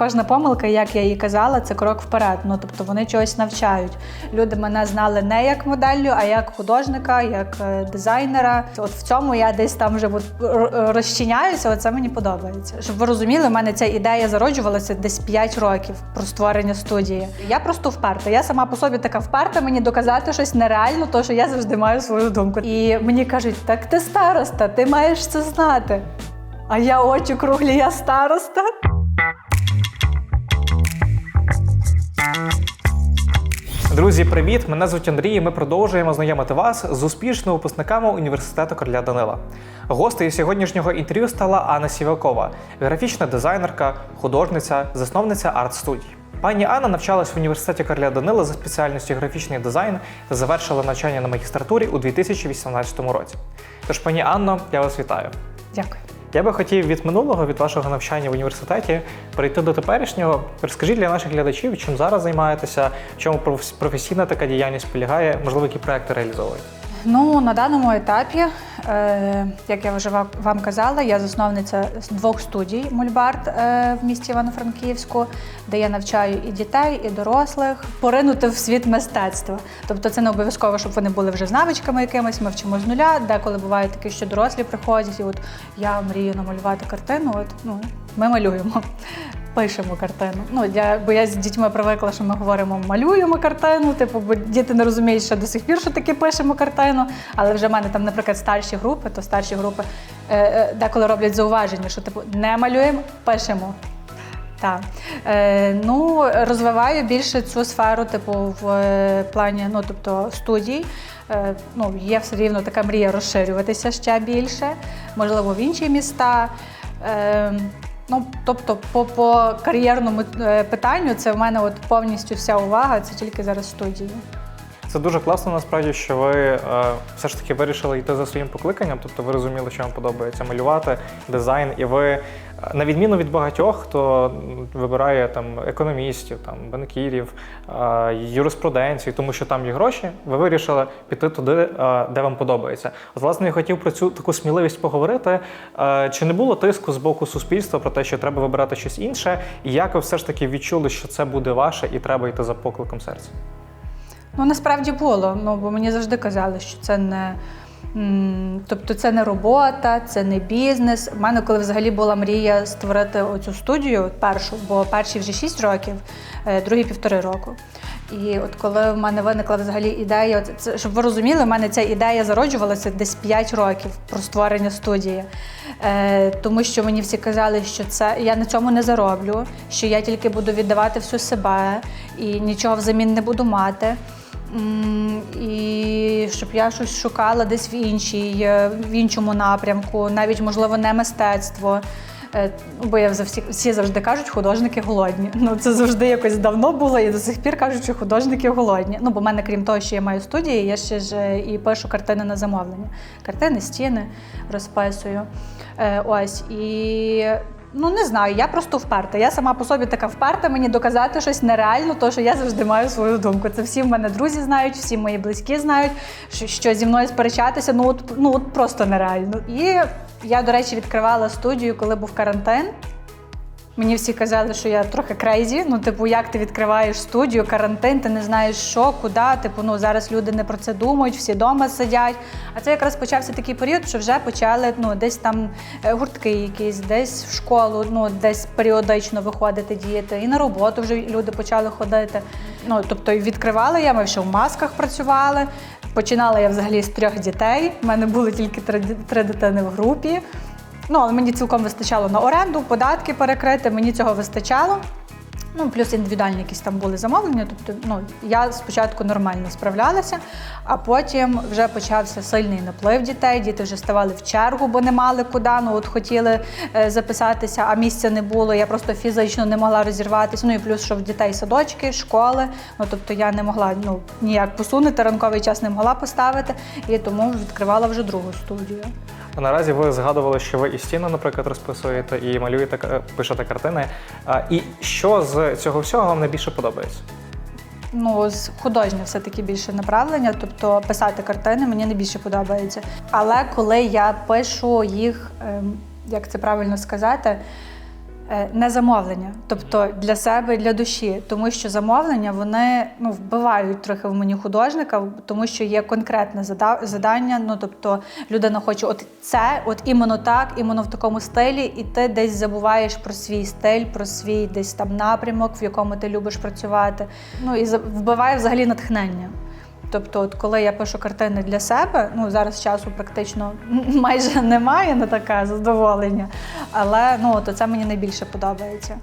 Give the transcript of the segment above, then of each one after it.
кожна помилка, як я їй казала, це крок вперед. Ну тобто вони чогось навчають. Люди мене знали не як моделлю, а як художника, як е, дизайнера. От в цьому я десь там вже розчиняюся. Оце мені подобається. Щоб ви розуміли, в мене ця ідея зароджувалася десь 5 років про створення студії. Я просто вперта. Я сама по собі така вперта. Мені доказати щось нереально, то що я завжди маю свою думку. І мені кажуть, так ти староста, ти маєш це знати. А я очі круглі, я староста. Друзі, привіт! Мене звуть Андрій. і Ми продовжуємо знайомити вас з успішними випускниками університету Короля Данила. Гостею сьогоднішнього інтерв'ю стала Анна Сівакова, графічна дизайнерка, художниця, засновниця арт-студії. Пані Анна навчалась в університеті Короля Данила за спеціальністю графічний дизайн та завершила навчання на магістратурі у 2018 році. Тож, пані Анно, я вас вітаю. Дякую. Я би хотів від минулого, від вашого навчання в університеті, перейти до теперішнього. Розкажіть для наших глядачів, чим зараз займаєтеся, в чому професійна така діяльність полягає, можливо, які проекти реалізовуєте. Ну на даному етапі, е, як я вже вам казала, я засновниця двох студій Мульбард е, в місті Івано-Франківську, де я навчаю і дітей, і дорослих поринути в світ мистецтва. Тобто це не обов'язково, щоб вони були вже з навичками якимись. Ми вчимо з нуля. Деколи буває таке, що дорослі приходять, і от я мрію намалювати картину. От ну ми малюємо. Пишемо картину. Ну я бо я з дітьми привикла, що ми говоримо малюємо картину. Типу, бо діти не розуміють, що до сих пір, що таке пишемо картину. Але вже в мене там, наприклад, старші групи, то старші групи е, е, деколи роблять зауваження, що типу не малюємо, пишемо. Так. Е, ну, розвиваю більше цю сферу, типу, в е, плані, ну, тобто, студій. Е, ну, є все рівно така мрія розширюватися ще більше, можливо, в інші міста. Е, ну, тобто, по, по кар'єрному е, питанню це в мене от повністю вся увага, це тільки зараз студії. Це дуже класно, насправді, що ви е, все ж таки вирішили йти за своїм покликанням, тобто ви розуміли, що вам подобається малювати, дизайн, і ви, на відміну від багатьох, хто вибирає там економістів, там банкірів, юриспруденцію, тому що там є гроші, ви вирішили піти туди, е, де вам подобається. От, власне, я хотів про цю таку сміливість поговорити. Е, Чи не було тиску з боку суспільства про те, що треба вибирати щось інше, і як ви все ж таки відчули, що це буде ваше, і треба йти за покликом серця? Ну, насправді було. Ну, бо мені завжди казали, що це не. Тобто це не робота, це не бізнес. У мене, коли взагалі була мрія створити оцю студію першу, бо перші вже 6 років, е, другі півтори року. І от коли в мене виникла взагалі ідея, це, щоб ви розуміли, в мене ця ідея зароджувалася десь 5 років про створення студії. Е, тому що мені всі казали, що це я на цьому не зароблю, що я тільки буду віддавати всю себе і нічого взамін не буду мати. І щоб я щось шукала десь в іншій, е, в іншому напрямку, навіть можливо не мистецтво. Е, Бо я всі, всі завжди кажуть, художники голодні. Ну це завжди якось давно було, і до сих пір кажуть, що художники голодні. Ну бо в мене, крім того, що я маю студії, я ще ж е, і пишу картини на замовлення. Картини, стіни розписую. Ось і. Ну не знаю, я просто вперта. Я сама по собі така вперта. Мені доказати щось нереально, то що я завжди маю свою думку. Це всі в мене друзі знають, всі мої близькі знають, що, що зі мною сперечатися, ну от ну от просто нереально. І я, до речі, відкривала студію, коли був карантин. Мені всі казали, що я трохи крейзі. Ну, типу, як ти відкриваєш студію, карантин, ти не знаєш, що, куди. Типу, ну зараз люди не про це думають, всі вдома сидять. А це якраз почався такий період, що вже почали ну, десь там е, гуртки якісь, десь в школу, ну десь періодично виходити діти, і на роботу вже люди почали ходити. Ну, тобто, відкривала я, ми ще в масках працювали. Починала я взагалі з трьох дітей. У мене були тільки три, три дитини в групі. Ну, але мені цілком вистачало на оренду, податки перекрити, мені цього вистачало. Ну, плюс індивідуальні якісь там були замовлення. Тобто, ну, я спочатку нормально справлялася, а потім вже почався сильний наплив дітей. Діти вже ставали в чергу, бо не мали куди. Ну, от хотіли е, записатися, а місця не було. Я просто фізично не могла розірватися. Ну і плюс, що в дітей садочки, школи. Ну тобто я не могла ну, ніяк посунути, ранковий час не могла поставити, і тому відкривала вже другу студію. Наразі ви згадували, що ви і стіни, наприклад, розписуєте, і малюєте, е, пишете картини. І що з цього всього вам найбільше подобається? Ну, з художнього все-таки більше направлення, тобто писати картини мені найбільше подобається. Але коли я пишу їх, ем, як це правильно сказати, Не замовлення, тобто для себе, і для душі, тому що замовлення вони ну вбивають трохи в мені художника, тому що є конкретне зада- завдання. Ну тобто людина хоче, от це, от іменно так, іменно в такому стилі, і ти десь забуваєш про свій стиль, про свій десь там напрямок, в якому ти любиш працювати. Ну і вбиває взагалі натхнення. Тобто, от коли я пишу картини для себе, ну зараз часу практично майже немає на таке задоволення, але ну то це мені найбільше подобається.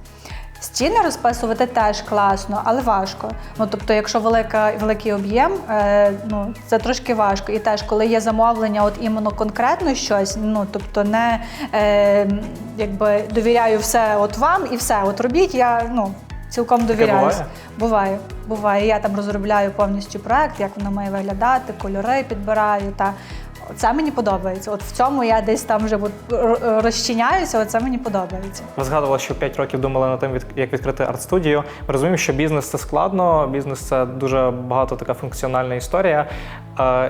Стіни розписувати теж класно, але важко. Ну тобто, якщо велика, великий об'єм, е, ну це трошки важко. І теж, коли є замовлення, от іменно конкретно щось, ну тобто не е, якби довіряю все от вам і все, от робіть, я ну цілком довіряюсь. буває? Буває, буває. Я там розробляю повністю проект, як воно має виглядати, кольори підбираю. Та це мені подобається. От в цьому я десь там вже розчиняюся. Оце мені подобається. Ви згадували, що 5 років думали над тим, як відкрити арт-студію. Ми розуміємо, що бізнес це складно, бізнес це дуже багато така функціональна історія.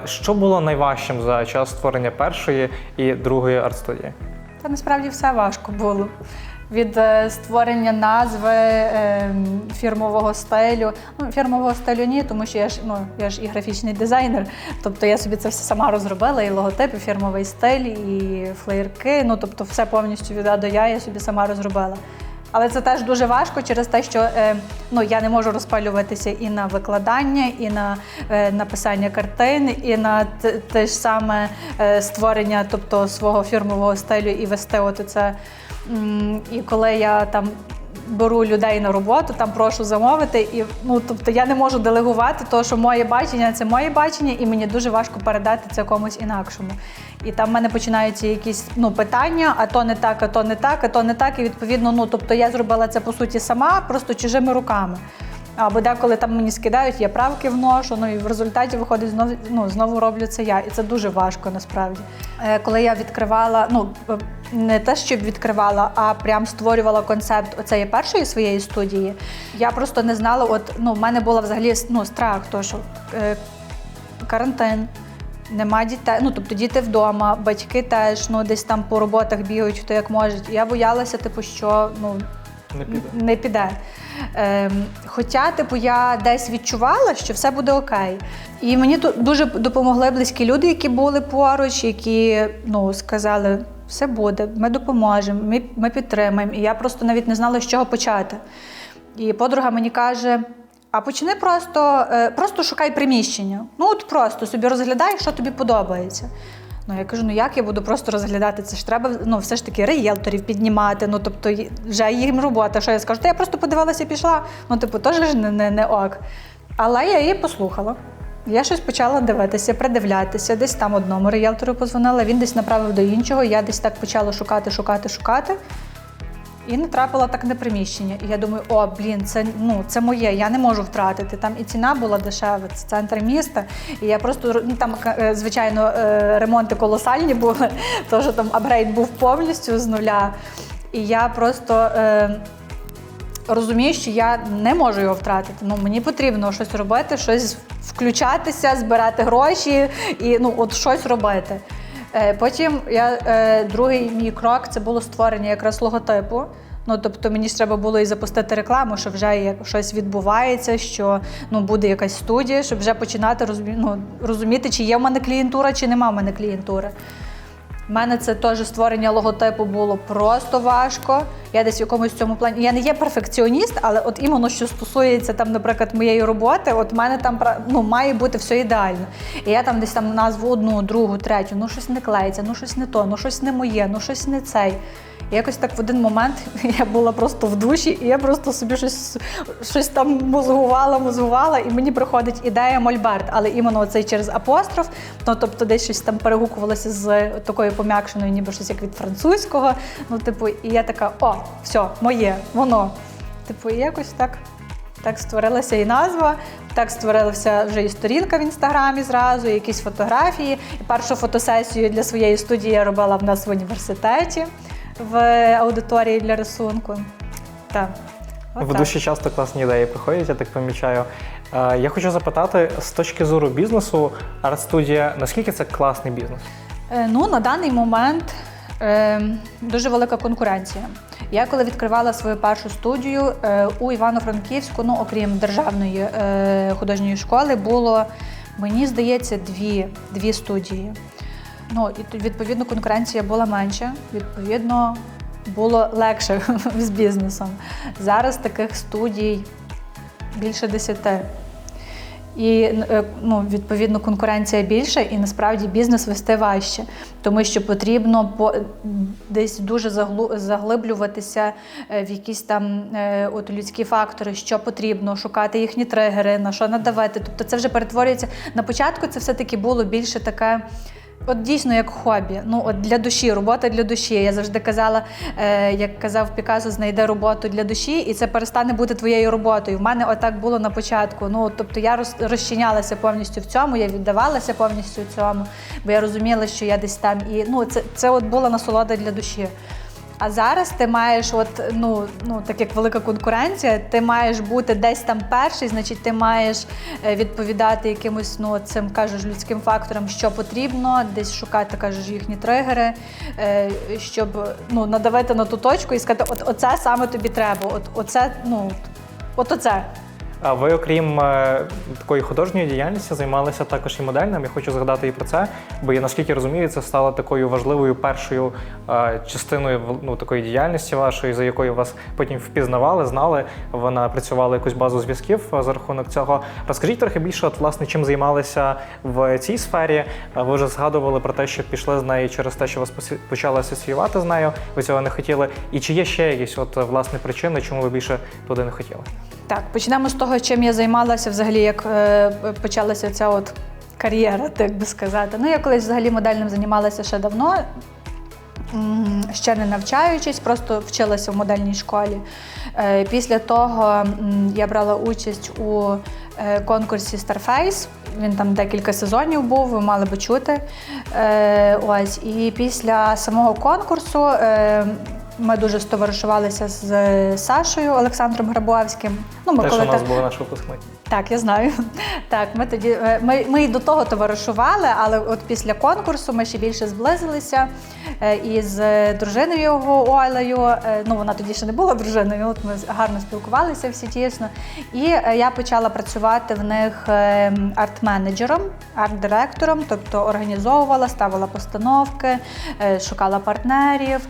Що було найважчим за час створення першої і другої арт-студії? Та насправді все важко було. Від е, створення назви е, фірмового стилю. Ну, фірмового стилю ні, тому що я ж ну я ж і графічний дизайнер. Тобто я собі це все сама розробила, і логотип, і фірмовий стиль, і флеєрки. Ну тобто, все повністю від А до Я я собі сама розробила. Але це теж дуже важко через те, що е, ну я не можу розпалюватися і на викладання, і на написання картин, і на те, ж саме створення, тобто свого фірмового стилю і вести от це. І коли я там беру людей на роботу, там прошу замовити, і ну тобто я не можу делегувати, тому що моє бачення це моє бачення, і мені дуже важко передати це комусь інакшому. І там в мене починаються якісь ну питання, а то не так, а то не так, а то не так. І відповідно, ну тобто я зробила це по суті сама, просто чужими руками. Або деколи там мені скидають, я правки вношу, ну і в результаті виходить знову, ну, знову роблю це я. І це дуже важко насправді. Е, коли я відкривала, ну не те, щоб відкривала, а прям створювала концепт оцеї першої своєї студії, я просто не знала, от ну, в мене була взагалі ну, страх, то що е, карантин. Нема дітей, ну тобто діти вдома, батьки теж ну десь там по роботах бігають, хто як можуть. Я боялася, типу, що ну Не піде. не піде. Ем, хоча, типу, я десь відчувала, що все буде окей. І мені дуже допомогли близькі люди, які були поруч, які ну, сказали, все буде, ми допоможемо, ми, ми підтримаємо. І я просто навіть не знала, з чого почати. І подруга мені каже: а почни просто, е, просто шукай приміщення. Ну, от просто собі розглядай, що тобі подобається. Ну, я кажу, ну як я буду просто розглядати? Це ж треба ну, все ж таки реєлторів піднімати. Ну, тобто вже їм робота. Що я скажу? Та я просто подивилася і пішла. Ну, типу, теж не, не, не ок. Але я її послухала. Я щось почала дивитися, придивлятися. Десь там одному реєлтору позвонила, він десь направив до іншого. Я десь так почала шукати, шукати, шукати. І натрапила так на приміщення. І я думаю, о, блін, це ну це моє, я не можу втратити. Там і ціна була дешева, це центр міста. І я просто ну, там, е, звичайно, е, ремонти колосальні були, тому що там апгрейд був повністю з нуля. І я просто. Е, Розумію, що я не можу його втратити. Ну мені потрібно щось робити, щось включатися, збирати гроші і ну от щось робити. Е, Потім я е, другий мій крок це було створення якраз логотипу. Ну тобто мені ж треба було і запустити рекламу, що вже щось відбувається, що ну буде якась студія, щоб вже починати розумі... ну, розуміти, чи є в мене клієнтура, чи нема в мене клієнтури. У мене це теж створення логотипу було просто важко. Я десь в якомусь цьому плані. Я не є перфекціоніст, але от іменно що стосується там, наприклад, моєї роботи, от в мене там ну, має бути все ідеально. І я там десь там назву одну, другу, третю, ну щось не клеїться, ну щось не то, ну щось не моє, ну щось не цей. І якось так в один момент я була просто в душі, і я просто собі щось, щось там мозгувала, мозгувала, і мені приходить ідея Мольберт, але іменно оцей через апостроф. Ну тобто десь щось там перегукувалося з такою пом'якшеною, ніби щось як від французького. Ну, типу, і я така: о, все, моє, воно. Типу, і якось так. Так створилася і назва, так створилася вже і сторінка в інстаграмі зразу, і якісь фотографії. І першу фотосесію для своєї студії я робила в нас в університеті в аудиторії для рисунку. Так. В душі часто класні ідеї приходять, я так помічаю. Е, Я хочу запитати з точки зору бізнесу, арт-студія, наскільки це класний бізнес? Е, Ну, на даний момент Е, дуже велика конкуренція. Я коли відкривала свою першу студію е, у Івано-Франківську, ну окрім державної е, художньої школи, було мені здається дві, дві студії. Ну і відповідно конкуренція була менша, відповідно було легше з бізнесом. Зараз таких студій більше десяти. І е, ну, відповідно конкуренція більша, і насправді бізнес вести важче, тому що потрібно по десь дуже заглиблюватися е, в якісь там е, от людські фактори, що потрібно, шукати їхні тригери, на що надавати. Тобто це вже перетворюється на початку. Це все таки було більше таке. От дійсно як хобі. Ну от для душі, робота для душі. Я завжди казала, е, як казав Пікасо, знайди роботу для душі, і це перестане бути твоєю роботою. В мене отак було на початку. Ну тобто я роз, розчинялася повністю в цьому, я віддавалася повністю цьому, бо я розуміла, що я десь там і ну це, це от була насолода для душі. А зараз ти маєш, от ну, ну так як велика конкуренція, ти маєш бути десь там перший, значить, ти маєш е, відповідати якимось ну цим кажеш людським факторам, що потрібно, десь шукати кажеш їхні тригери, е, щоб ну надавити на ту точку і сказати, от оце саме тобі треба, от оце, ну от оце. А ви, окрім е, такої художньої діяльності, займалися також і модельним. Я хочу згадати і про це, бо я наскільки розумію, це стало такою важливою першою е, частиною ну, такої діяльності вашої, за якою вас потім впізнавали, знали. Ви напрацювали якусь базу зв'язків е, за рахунок цього. Розкажіть трохи більше, от власне, чим займалися в цій сфері. Ви вже згадували про те, що пішли з нею через те, що вас почали асоціювати з нею. Ви цього не хотіли. І чи є ще якісь от власне причини, чому ви більше туди не хотіли? Так, почнемо з того, чим я займалася взагалі, як е, почалася ця от кар'єра, так би сказати. Ну, я колись взагалі модельним займалася ще давно, ще не навчаючись, просто вчилася в модельній школі. Е, Після того я брала участь у е, конкурсі Starface. Він там декілька сезонів був, ви мали би чути. Е, Ось, і після самого конкурсу. е, Ми дуже стоваришувалися з Сашою Олександром Грабуавським. Ну, ми Те, коли що у нас був наш випускник. Так, я знаю. Так, ми тоді е, ми, ми і до того товаришували, але от після конкурсу ми ще більше зблизилися е, із е, дружиною його Олею. Ну вона тоді ще не була дружиною. От ми гарно спілкувалися всі тісно. І я почала працювати в них е, арт-менеджером, арт-директором, тобто організовувала, ставила постановки, шукала партнерів.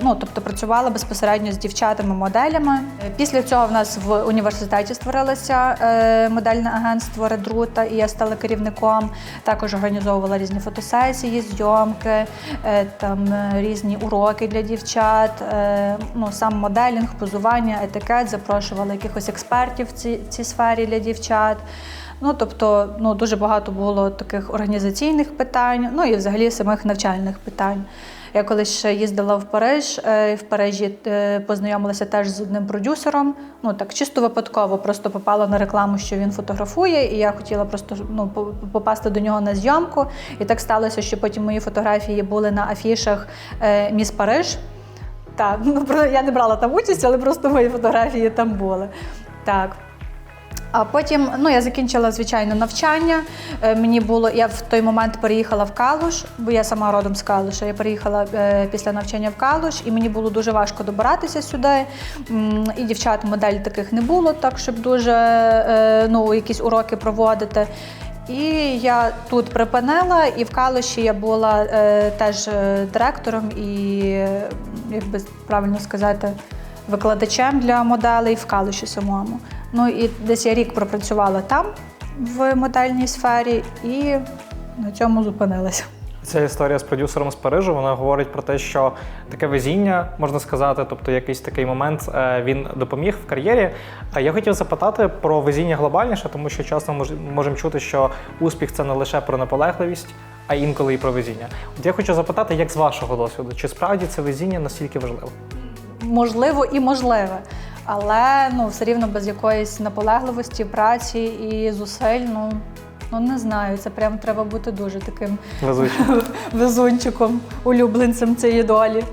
Ну тобто працювала безпосередньо з дівчатами-моделями. Після цього в нас в університеті створилося е, модельне агентство Редрута, і я стала керівником. Також організовувала різні фотосесії, зйомки, е, там е, різні уроки для дівчат. е, Ну сам моделінг, позування, етикет, запрошувала якихось експертів в цій, цій сфері для дівчат. Ну, тобто, ну дуже багато було таких організаційних питань, ну і взагалі самих навчальних питань. Я колись ще їздила в Париж. е, В Парижі е, познайомилася теж з одним продюсером. Ну так чисто випадково, просто попала на рекламу, що він фотографує, і я хотіла просто ну, попасти до нього на зйомку. І так сталося, що потім мої фотографії були на афішах е, Міс Париж. Так, ну я не брала там участь, але просто мої фотографії там були. Так. А потім ну, я закінчила звичайно навчання. Е, Мені було, я в той момент переїхала в Калуш, бо я сама родом з Калуша. Я переїхала е, після навчання в Калуш, і мені було дуже важко добиратися сюди. І дівчат модель таких не було, так щоб дуже е, ну, якісь уроки проводити. І я тут припинила, і в Калуші я була е, теж директором і, як би правильно сказати, викладачем для моделей в Калуші самому. Ну і десь я рік пропрацювала там в модельній сфері і на цьому зупинилася. Ця історія з продюсером з Парижу вона говорить про те, що таке везіння можна сказати, тобто якийсь такий момент е, він допоміг в кар'єрі. А я хотів запитати про везіння глобальніше, тому що часто мож- можемо чути, що успіх це не лише про наполегливість, а інколи і про везіння. От я хочу запитати, як з вашого досвіду, чи справді це везіння настільки важливо? Можливо і можливе, але ну, все рівно без якоїсь наполегливості, праці і зусиль, ну, ну не знаю. Це прям треба бути дуже таким везунчиком, улюбленцем цієї долі.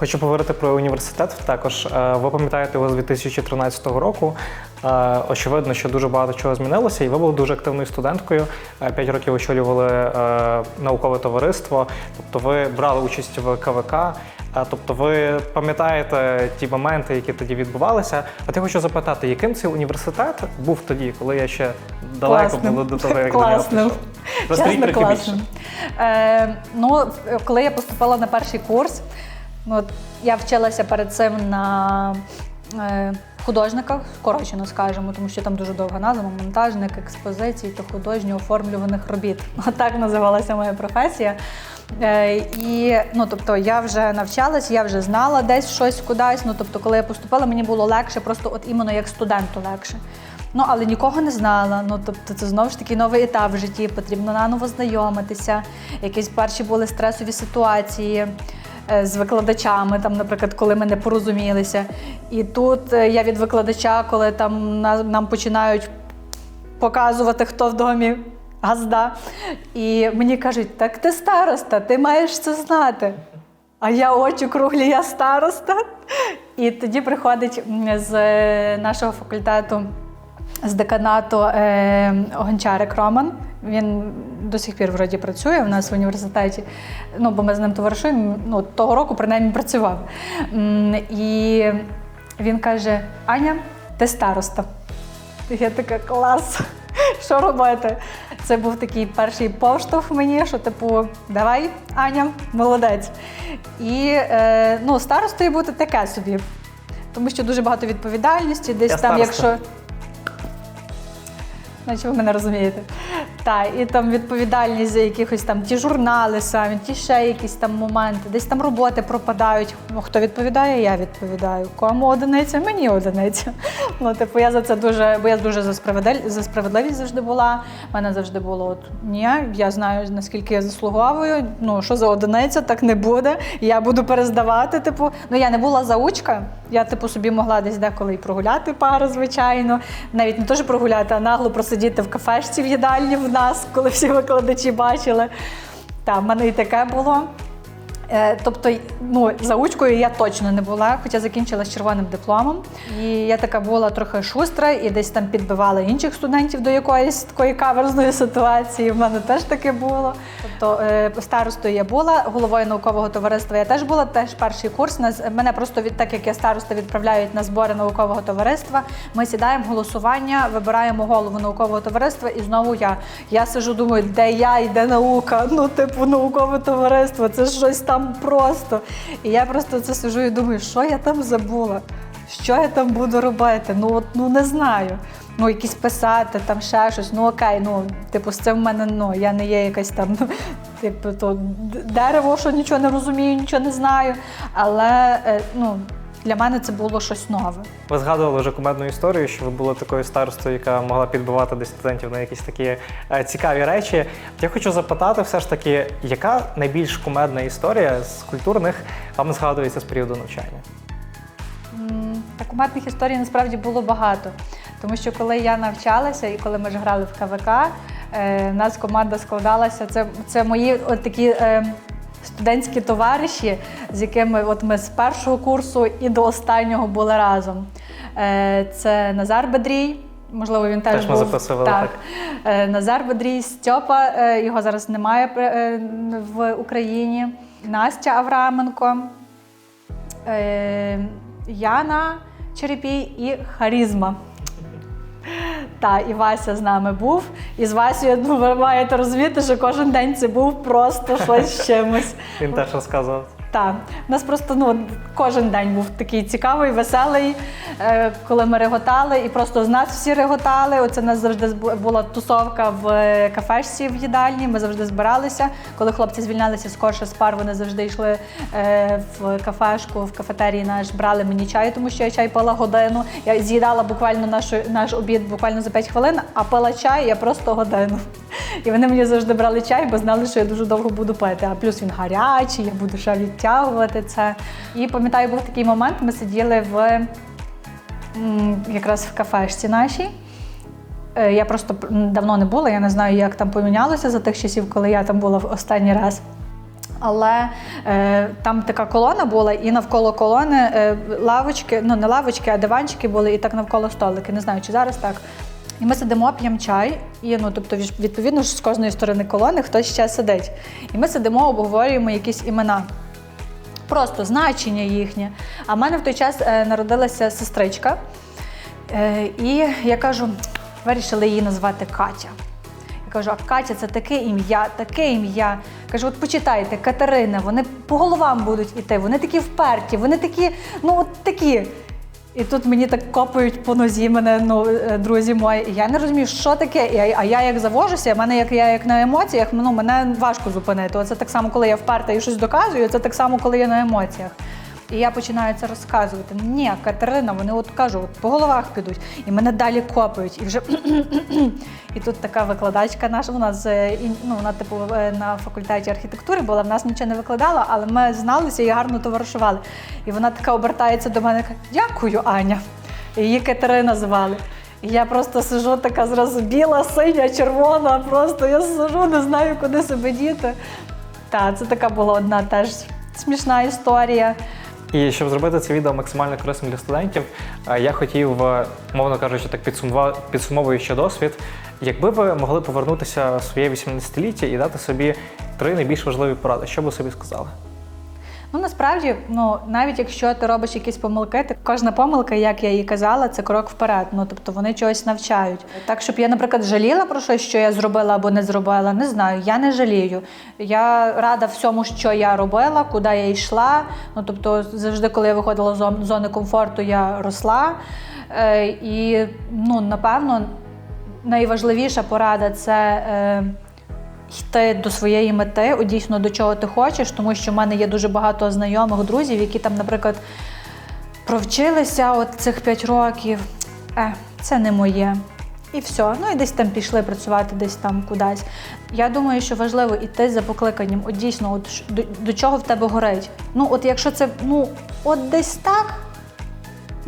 Хочу поговорити про університет. Також Е, ви пам'ятаєте його з 2013 року. Е, Очевидно, що дуже багато чого змінилося, і ви були дуже активною студенткою. Е, П'ять років очолювали наукове товариство. Тобто, ви брали участь в КВК. Тобто, ви пам'ятаєте ті моменти, які тоді відбувалися. От я хочу запитати, яким цей університет був тоді, коли я ще далеко було до того, як до нього Класним. Розкажіть трохи класним. більше. Е, ну, коли я поступила на перший курс, ну, я вчилася перед цим на е, художниках, скорочено скажемо, тому що там дуже довга назва, монтажник, експозицій та художньо оформлюваних робіт. Так називалася моя професія. Е, і ну, тобто, я вже навчалась, я вже знала десь щось кудись. Ну, тобто, коли я поступила, мені було легше, просто от іменно як студенту легше. Ну, але нікого не знала. Ну, тобто, це знову ж таки новий етап в житті, потрібно наново знайомитися. Якісь перші були стресові ситуації е, з викладачами, там, наприклад, коли ми не порозумілися. І тут е, я від викладача, коли там нам починають показувати, хто в домі газда. І мені кажуть, так ти староста, ти маєш це знати. А я очі круглі, я староста. І тоді приходить з е, нашого факультету, з деканату е, Гончарик Роман. Він до сих пір вроді працює у нас в університеті. Ну, бо ми з ним товаришуємо. Ну, того року принаймні працював. І він каже: Аня, ти староста. Я така клас. Що робити? Це був такий перший поштовх мені, що типу, давай, Аня, молодець. І е, ну, старостою бути таке собі. Тому що дуже багато відповідальності, десь Я там, староста. якщо. Значить, ви мене розумієте. Так, і там відповідальність за якихось там ті журнали самі, ті ще якісь там моменти, десь там роботи пропадають. Ну, хто відповідає, я відповідаю. Кому одиниця, мені одиниця. Ну, типу, я за це дуже, бо я дуже за справедливість, за справедливість завжди була. У мене завжди було от ні, я знаю наскільки я заслуговую. Ну що за одиниця, так не буде. Я буду перездавати. Типу, ну я не була заучка. Я типу собі могла десь деколи і прогуляти пару, звичайно. Навіть не теж прогуляти, а нагло просидіти в кафешці в їдальні нас, коли всі викладачі бачили. Та, в мене і таке було. Е, Тобто, ну, заучкою я точно не була, хоча закінчила з червоним дипломом. І я така була трохи шустра і десь там підбивала інших студентів до якоїсь такої каверзної ситуації. В мене теж таке було. Тобто е, старостою я була, головою наукового товариства я теж була, теж перший курс. Нас мене просто від так як я староста відправляють на збори наукового товариства. Ми сідаємо голосування, вибираємо голову наукового товариства, і знову я. Я сижу, думаю, де я і де наука. Ну, типу, наукове товариство, це щось там просто. І я просто це сижу і думаю, що я там забула? Що я там буду робити? Ну от ну не знаю. Ну, якісь писати, там ще щось. Ну окей, ну типу, з цим в мене ну я не є якась там, ну, типу, то дерево, що нічого не розумію, нічого не знаю. Але е, ну для мене це було щось нове. Ви згадували вже кумедну історію, що ви були такою старостою, яка могла підбивати десь студентів на якісь такі е, цікаві речі. Я хочу запитати, все ж таки, яка найбільш кумедна історія з культурних вам згадується з періоду навчання? Та кумедних історій насправді було багато. Тому що коли я навчалася і коли ми ж грали в КВК, е, нас команда складалася. Це, це мої от такі е, студентські товариші, з якими от ми з першого курсу і до останнього були разом. Е, це Назар Бедрій. Можливо, він теж, Теж був записували, так. так. Е, Назар Бедрій, Стьопа, е, його зараз немає в Україні. Настя Авраменко. Яна Черепій і Харізма. Та, і Вася з нами був. І з Васю, ну, ви маєте розуміти, що кожен день це був просто щось з чимось. Він теж розказував. Так, у нас просто ну, кожен день був такий цікавий, веселий, е, коли ми реготали, і просто з нас всі реготали. Оце у нас завжди була тусовка в е, кафешці в їдальні. Ми завжди збиралися. Коли хлопці звільнялися скорше з пар, вони завжди йшли е, в кафешку, в кафетерії наш, брали мені чай, тому що я чай пила годину. Я з'їдала буквально нашу, наш обід буквально за 5 хвилин, а пила чай я просто годину. І вони мені завжди брали чай, бо знали, що я дуже довго буду пити. А плюс він гарячий, я буду ще відтягувати це. І пам'ятаю, був такий момент, ми сиділи в якраз в кафешці нашій. Е, Я просто давно не була, я не знаю, як там помінялося за тих часів, коли я там була в останній раз. Але е, там така колона була, і навколо колони е, лавочки, ну не лавочки, а диванчики були, і так навколо столики. Не знаю, чи зараз так. І ми сидимо, п'ємо чай, і ну, тобто, відповідно, ж з кожної сторони колони хтось ще сидить. І ми сидимо, обговорюємо якісь імена. Просто значення їхнє. А в мене в той час е, народилася сестричка. Е, і я кажу, вирішили її назвати Катя. Я кажу, а Катя це таке ім'я, таке ім'я. Кажу, от почитайте, Катерина, вони по головам будуть іти, вони такі вперті, вони такі, ну от такі. І тут мені так копають по нозі мене, ну, е, друзі мої. І я не розумію, що таке. А я як завожуся, мене як я як на емоціях, ну мене важко зупинити. Оце так само, коли я вперта і щось доказую, це так само, коли я на емоціях. І я починаю це розказувати. Ні, Катерина, вони от кажу, от по головах підуть, і мене далі копають. І вже і тут така викладачка наша, вона з е, ну, вона типу е, на факультеті архітектури була, в нас нічого не викладала, але ми зналися і гарно товаришували. І вона така обертається до мене, каже, дякую, Аня. І її Катерина звали. І я просто сижу така зразу біла, синя, червона. Просто я сижу, не знаю, куди себе діти. Так, це така була одна теж смішна історія. І щоб зробити це відео максимально корисним для студентів, е, я хотів, е, мовно кажучи, так підсумовуючи досвід, якби ви могли повернутися в своє 18-ліття і дати собі три найбільш важливі поради, що би собі сказали? Ну насправді, ну навіть якщо ти робиш якісь помилки, ти кожна помилка, як я їй казала, це крок вперед. Ну тобто вони чогось навчають. Так, щоб я, наприклад, жаліла про щось, що я зробила або не зробила, не знаю. Я не жалію. Я рада всьому, що я робила, куди я йшла. Ну тобто, завжди, коли я виходила з зони комфорту, я росла. Е, і ну, напевно, найважливіша порада це. Е, йти до своєї мети, от дійсно до чого ти хочеш, тому що в мене є дуже багато знайомих друзів, які там, наприклад, провчилися от цих 5 років. Е, це не моє. І все. Ну і десь там пішли працювати, десь там кудись. Я думаю, що важливо йти за покликанням. От дійсно, от до, до чого в тебе горить. Ну, от якщо це ну, от десь так,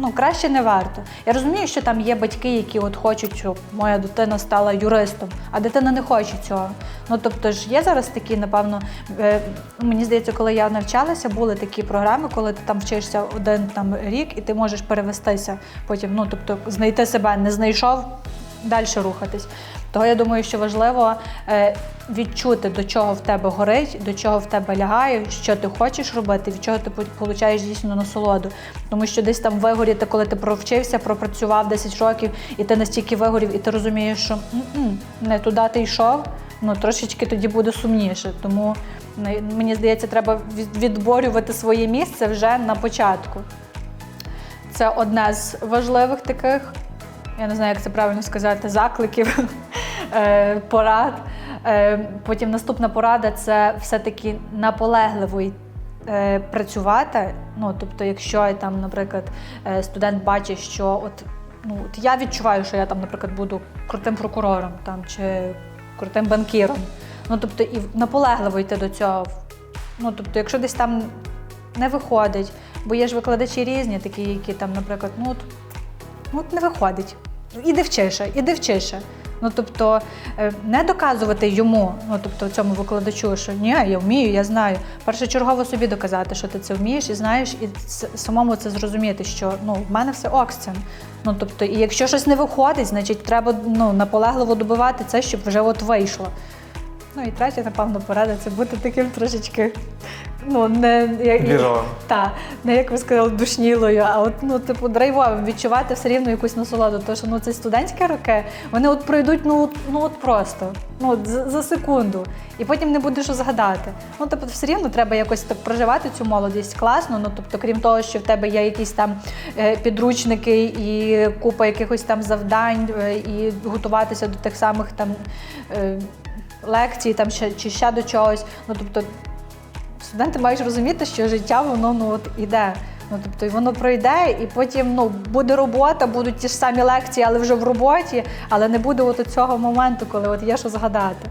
ну краще не варто. Я розумію, що там є батьки, які от хочуть, щоб моя дитина стала юристом, а дитина не хоче цього. Ну тобто ж є зараз такі, напевно, е, мені здається, коли я навчалася, були такі програми, коли ти там вчишся один там рік, і ти можеш перевестися потім. Ну тобто знайти себе не знайшов, далі рухатись. Того я думаю, що важливо е, відчути, до чого в тебе горить, до чого в тебе лягає, що ти хочеш робити, від чого ти получаєш дійсно насолоду. Тому що десь там вигоріти, коли ти провчився, пропрацював 10 років, і ти настільки вигорів, і ти розумієш, що «М-м, не туди ти йшов, ну трошечки тоді буде сумніше. Тому мені здається, треба відборювати своє місце вже на початку. Це одне з важливих таких, я не знаю, як це правильно сказати, закликів, е, порад. Е, Потім наступна порада це все-таки наполегливо е, працювати. Ну, тобто, якщо там, наприклад, студент бачить, що от, ну, от я відчуваю, що я там, наприклад, буду крутим прокурором там, чи крутим банкіром. Ну, тобто, і наполегливо йти до цього. Ну, тобто, якщо десь там не виходить, бо є ж викладачі різні, такі, які там, наприклад, ну от, от не виходить. Іди вчише, іди вчише. Ну тобто е, не доказувати йому, ну тобто цьому викладачу, що ні, я вмію, я знаю. Першочергово собі доказати, що ти це вмієш і знаєш, і самому це зрозуміти, що ну в мене все ок. Ну тобто, і якщо щось не виходить, значить треба ну наполегливо добивати це, щоб вже от вийшло. Ну і третя, напевно, порада це бути таким трошечки. Ну, не як, та, не як ви сказали, душнілою, а от ну, типу, драйвовим, відчувати все рівно якусь насолоду. Тому що ну, це студентські роки, вони от пройдуть ну, от- ну от просто, ну от за, за секунду. І потім не буде що згадати. Ну, тобто, все рівно треба якось так проживати цю молодість класно. Ну, тобто, крім того, що в тебе є якісь там е, підручники і купа якихось там завдань, е, і готуватися до тих самих там. Е, Лекцій там ще чи ще до чогось. Ну тобто студенти мають розуміти, що життя воно ну от іде. Ну тобто і воно пройде, і потім ну буде робота, будуть ті ж самі лекції, але вже в роботі, але не буде от цього моменту, коли от є що згадати.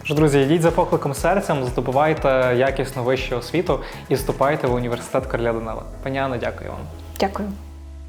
Тож, друзі, йдіть за покликом серцем, здобувайте якісну вищу освіту і вступайте в університет Короля Данила. Пані Анна, дякую вам. Дякую.